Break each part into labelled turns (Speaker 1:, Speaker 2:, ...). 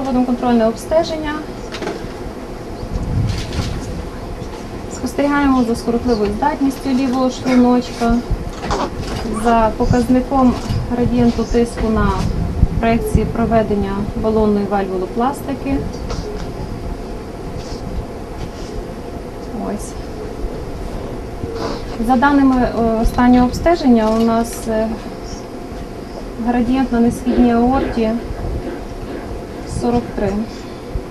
Speaker 1: проводимо контрольне обстеження. Спостерігаємо за скоротливою здатністю лівого шлуночка, за показником градієнту тиску на проекції проведення балонної вальвулопластики. Ось. За даними е, останнього обстеження, у нас е, градієнт на несхідній аорті 43.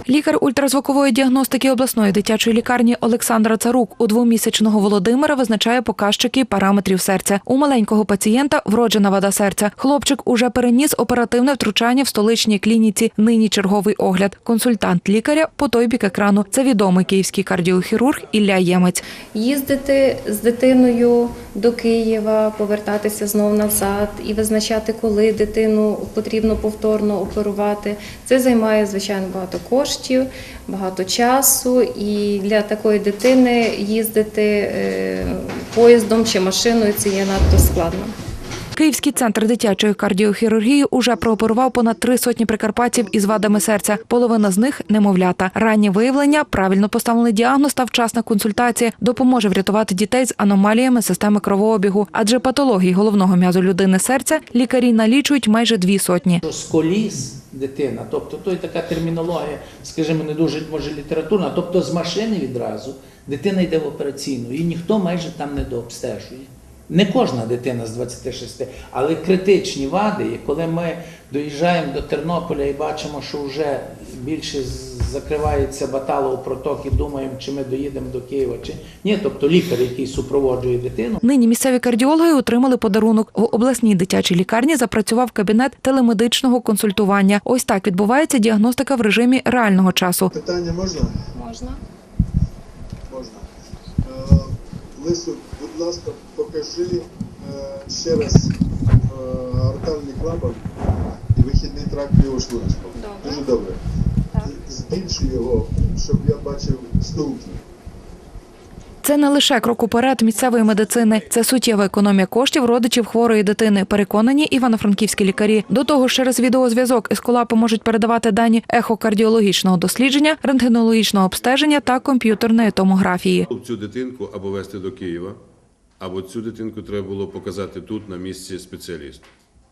Speaker 2: Лікар ультразвукової діагностики обласної дитячої лікарні Олександра Царук у двомісячного Володимира визначає показчики параметрів серця. У маленького пацієнта вроджена вада серця. Хлопчик уже переніс оперативне втручання в столичній клініці. Нині черговий огляд. Консультант лікаря по той бік екрану. Це відомий київський кардіохірург Ілля Ємець.
Speaker 1: Їздити з дитиною до Києва, повертатися знову назад і визначати, коли дитину потрібно повторно оперувати. Це займає звичайно багато коштів, багато часу. І для такої дитини їздити е, поїздом чи машиною це є надто складно.
Speaker 2: Київський центр дитячої кардіохірургії уже прооперував понад три сотні прикарпатців із вадами серця. Половина з них немовлята. Раннє виявлення, правильно поставлений діагноз та вчасна консультація допоможе врятувати дітей з аномаліями системи кровообігу. Адже патології головного м'язу людини серця лікарі налічують майже дві сотні.
Speaker 3: що сколіз дитина, тобто то така термінологія, скажімо, не дуже може літературна, тобто з машини відразу дитина йде в операційну, і ніхто майже там не дообстежує. Не кожна дитина з 26, але критичні вади, і коли ми доїжджаємо до Тернополя і бачимо, що вже більше закривається баталов проток і думаємо, чи ми доїдемо до Києва, чи ні. Тобто лікар, який супроводжує дитину,
Speaker 2: Нині місцеві кардіологи отримали подарунок. В обласній дитячій лікарні запрацював кабінет телемедичного консультування. Ось так відбувається діагностика в режимі реального часу.
Speaker 4: Питання можна?
Speaker 1: Можна?
Speaker 4: Можна. Лису, будь ласка, покажи е, ще раз е, артальний клапан і вихідний тракт лівого шлуночка.
Speaker 1: Добре.
Speaker 4: Дуже добре.
Speaker 1: Так.
Speaker 4: Збільши його, щоб я бачив стулки.
Speaker 2: Це не лише крок уперед місцевої медицини, це суттєва економія коштів родичів хворої дитини. Переконані івано-франківські лікарі. До того ж, через відеозв'язок ескулапи можуть передавати дані ехокардіологічного дослідження, рентгенологічного обстеження та комп'ютерної томографії.
Speaker 5: Цю дитинку або везти до Києва, або цю дитинку треба було показати тут, на місці спеціалісту.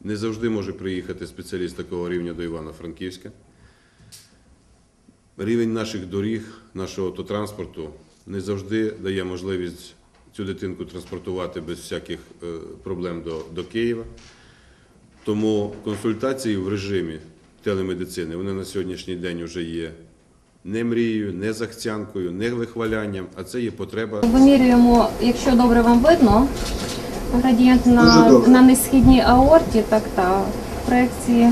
Speaker 5: Не завжди може приїхати спеціаліст такого рівня до Івано-Франківська. Рівень наших доріг, нашого автотранспорту не завжди дає можливість цю дитинку транспортувати без всяких е, проблем до, до Києва. Тому консультації в режимі телемедицини вони на сьогоднішній день вже є не мрією, не захцянкою, не вихвалянням, а це є потреба.
Speaker 1: Вимірюємо, якщо добре вам видно, градієнт на, на несхідній аорті, так та проекції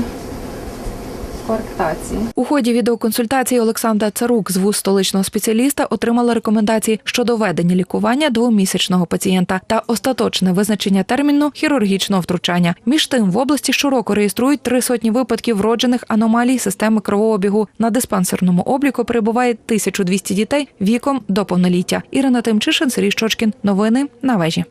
Speaker 1: коарктації.
Speaker 2: У ході відеоконсультації Олександра Царук з вуз столичного спеціаліста отримала рекомендації щодо ведення лікування двомісячного пацієнта та остаточне визначення терміну хірургічного втручання. Між тим в області щороку реєструють три сотні випадків вроджених аномалій системи кровообігу. На диспансерному обліку перебуває 1200 дітей віком до повноліття. Ірина Тимчишин, Сергій Щочкін. Новини на вежі.